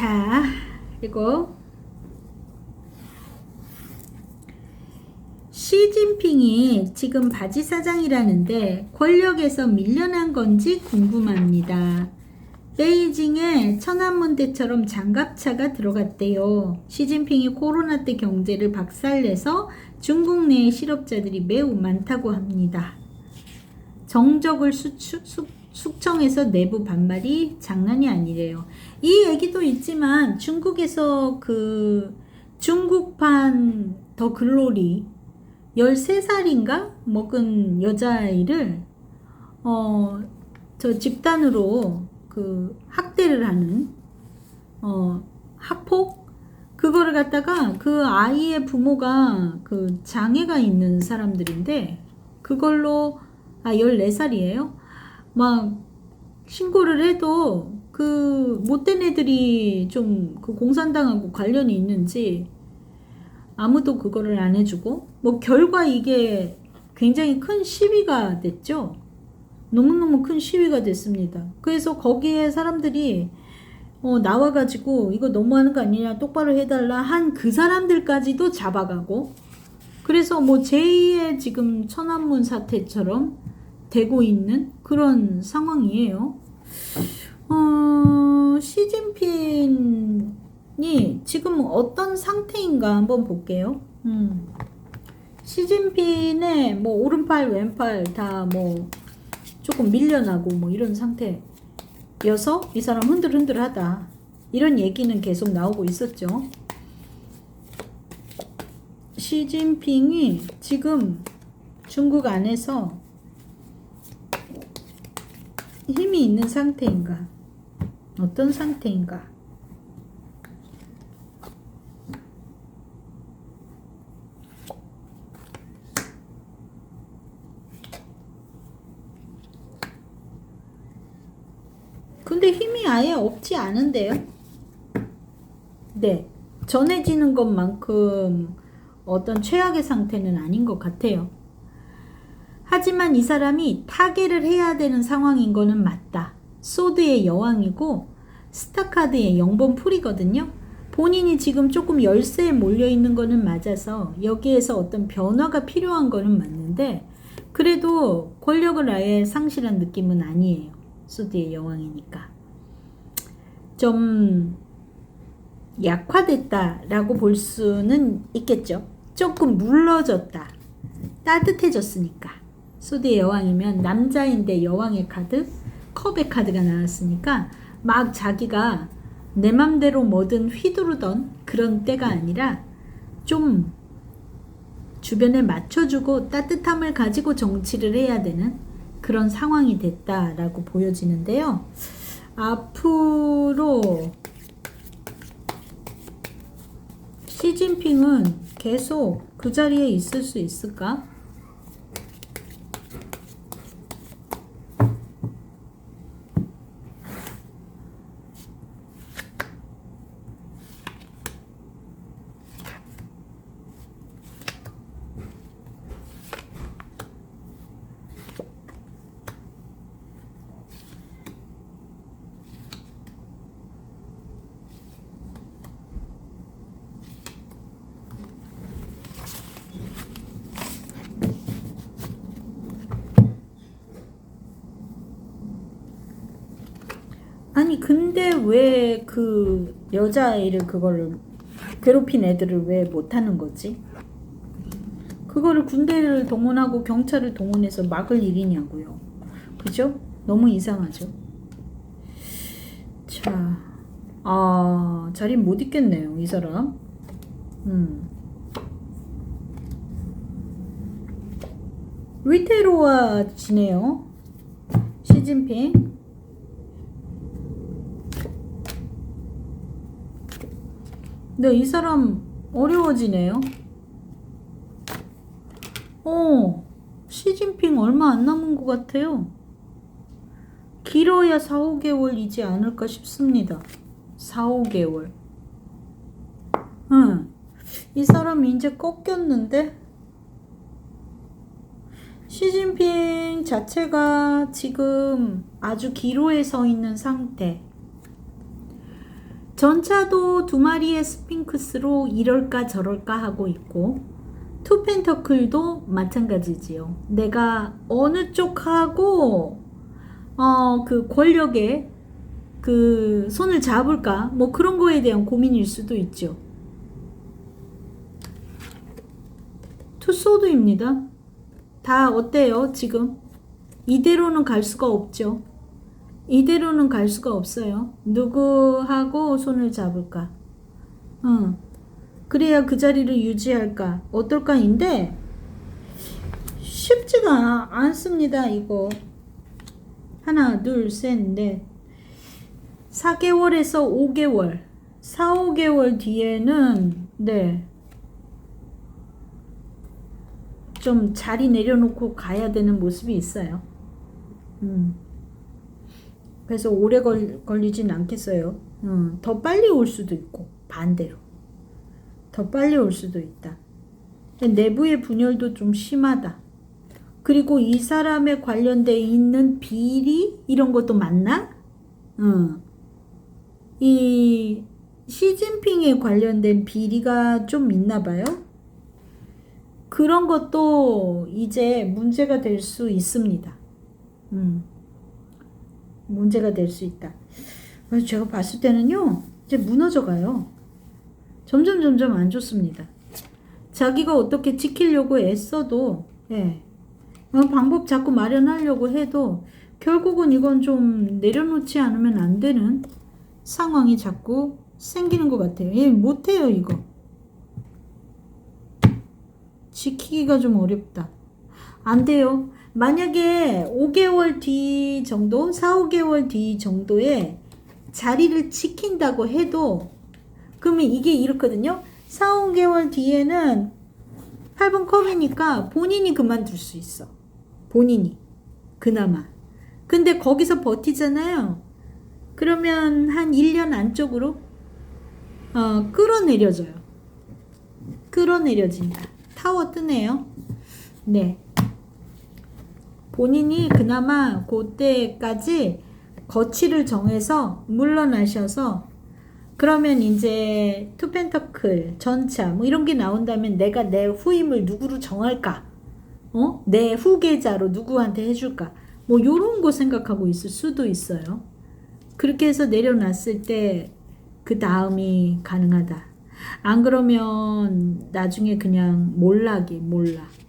자, 그리고 시진핑이 지금 바지 사장이라는데 권력에서 밀려난 건지 궁금합니다. 베이징에 천안문대처럼 장갑차가 들어갔대요. 시진핑이 코로나 때 경제를 박살내서 중국 내의 실업자들이 매우 많다고 합니다. 정적을 수축, 숙, 숙청해서 내부 반발이 장난이 아니래요. 이 얘기도 있지만 중국에서 그 중국판 더 글로리 13살인가 먹은 여자아이를 어, 저 집단으로 그 학대를 하는 어, 학폭 그거를 갖다가 그 아이의 부모가 그 장애가 있는 사람들인데 그걸로 아 14살이에요. 막 신고를 해도 그 못된 애들이 좀 그 공산당하고 관련이 있는지 아무도 그거를 안 해주고 뭐 결과 이게 굉장히 큰 시위가 됐죠. 너무너무 큰 시위가 됐습니다. 그래서 거기에 사람들이 어, 나와가지고 이거 너무하는 거 아니냐 똑바로 해달라 한 그 사람들까지도 잡아가고 그래서 뭐 제2의 지금 천안문 사태처럼 되고 있는 그런 상황이에요. 어, 시진핑이 지금 어떤 상태인가 한번 볼게요. 음. 시진핑의 뭐 오른팔 왼팔 다 뭐 조금 밀려나고 뭐 이런 상태여서 이 사람 흔들흔들하다 이런 얘기는 계속 나오고 있었죠. 시진핑이 지금 중국 안에서 힘이 있는 상태인가? 어떤 상태인가? 근데 힘이 아예 없지 않은데요? 네. 전해지는 것만큼 어떤 최악의 상태는 아닌 것 같아요. 하지만 이 사람이 타계를 해야 되는 상황인 거는 맞다. 소드의 여왕이고 스타카드의 영번 풀이거든요. 본인이 지금 조금 열세에 몰려 있는 거는 맞아서 여기에서 어떤 변화가 필요한 거는 맞는데 그래도 권력을 아예 상실한 느낌은 아니에요. 소드의 여왕이니까. 좀 약화됐다라고 볼 수는 있겠죠. 조금 물러졌다. 따뜻해졌으니까. 소드의 여왕이면 남자인데 여왕의 카드, 컵의 카드가 나왔으니까 막 자기가 내 맘대로 뭐든 휘두르던 그런 때가 아니라 좀 주변에 맞춰주고 따뜻함을 가지고 정치를 해야 되는 그런 상황이 됐다라고 보여지는데요. 앞으로 시진핑은 계속 그 자리에 있을 수 있을까? 아니 근데 왜 그 여자아이를 그거를 괴롭힌 애들을 왜 못하는 거지? 그거를 군대를 동원하고 경찰을 동원해서 막을 일이냐고요. 그죠? 너무 이상하죠. 자, 아 자리 못 있겠네요 이 사람. 음. 위태로워지네요. 시진핑. 네, 이 사람 어려워지네요. 어, 시진핑 얼마 안 남은 것 같아요. 길어야 4, 5개월이지 않을까 싶습니다. 4, 5개월. 응. 이 사람이 이제 꺾였는데? 시진핑 자체가 지금 아주 기로에 서 있는 상태. 전차도 두 마리의 스핑크스로 이럴까 저럴까 하고 있고 투 펜터클도 마찬가지지요. 내가 어느 쪽하고 어 그 권력에 그 손을 잡을까 뭐 그런 거에 대한 고민일 수도 있죠. 투소드입니다. 다 어때요 지금? 이대로는 갈 수가 없죠. 이대로는 갈 수가 없어요. 누구하고 손을 잡을까? 응. 그래야 그 자리를 유지할까? 어떨까인데 쉽지가 않습니다. 이거 하나, 둘, 셋, 넷. 4개월에서 5개월, 4, 5개월 뒤에는 네. 좀 자리 내려놓고 가야 되는 모습이 있어요. 음. 그래서 오래 걸, 걸리진 않겠어요. 음, 더 빨리 올 수도 있고 반대로 더 빨리 올 수도 있다. 내부의 분열도 좀 심하다. 그리고 이 사람에 관련돼 있는 비리 이런 것도 맞나? 음. 이 시진핑에 관련된 비리가 좀 있나 봐요. 그런 것도 이제 문제가 될 수 있습니다. 음. 문제가 될 수 있다. 그래서 제가 봤을 때는요, 이제 무너져 가요. 점점 점점 안 좋습니다. 자기가 어떻게 지키려고 애써도, 예. 어, 방법 자꾸 마련하려고 해도, 결국은 이건 좀 내려놓지 않으면 안 되는 상황이 자꾸 생기는 것 같아요. 예, 못해요, 이거. 지키기가 좀 어렵다. 안 돼요. 만약에 5개월 뒤 정도, 4, 5개월 뒤 정도에 자리를 지킨다고 해도, 그러면 이게 이렇거든요. 4, 5개월 뒤에는 8번 컵이니까 본인이 그만둘 수 있어. 본인이. 그나마. 근데 거기서 버티잖아요. 그러면 한 1년 안쪽으로 어, 끌어내려져요. 끌어내려진다. 타워 뜨네요. 네. 본인이 그나마 그때까지 거취를 정해서 물러나셔서 그러면 이제 투펜터클, 전차 뭐 이런 게 나온다면 내가 내 후임을 누구로 정할까? 어? 내 후계자로 누구한테 해줄까? 뭐 요런 거 생각하고 있을 수도 있어요. 그렇게 해서 내려놨을 때 그 다음이 가능하다. 안 그러면 나중에 그냥 몰락이 몰락.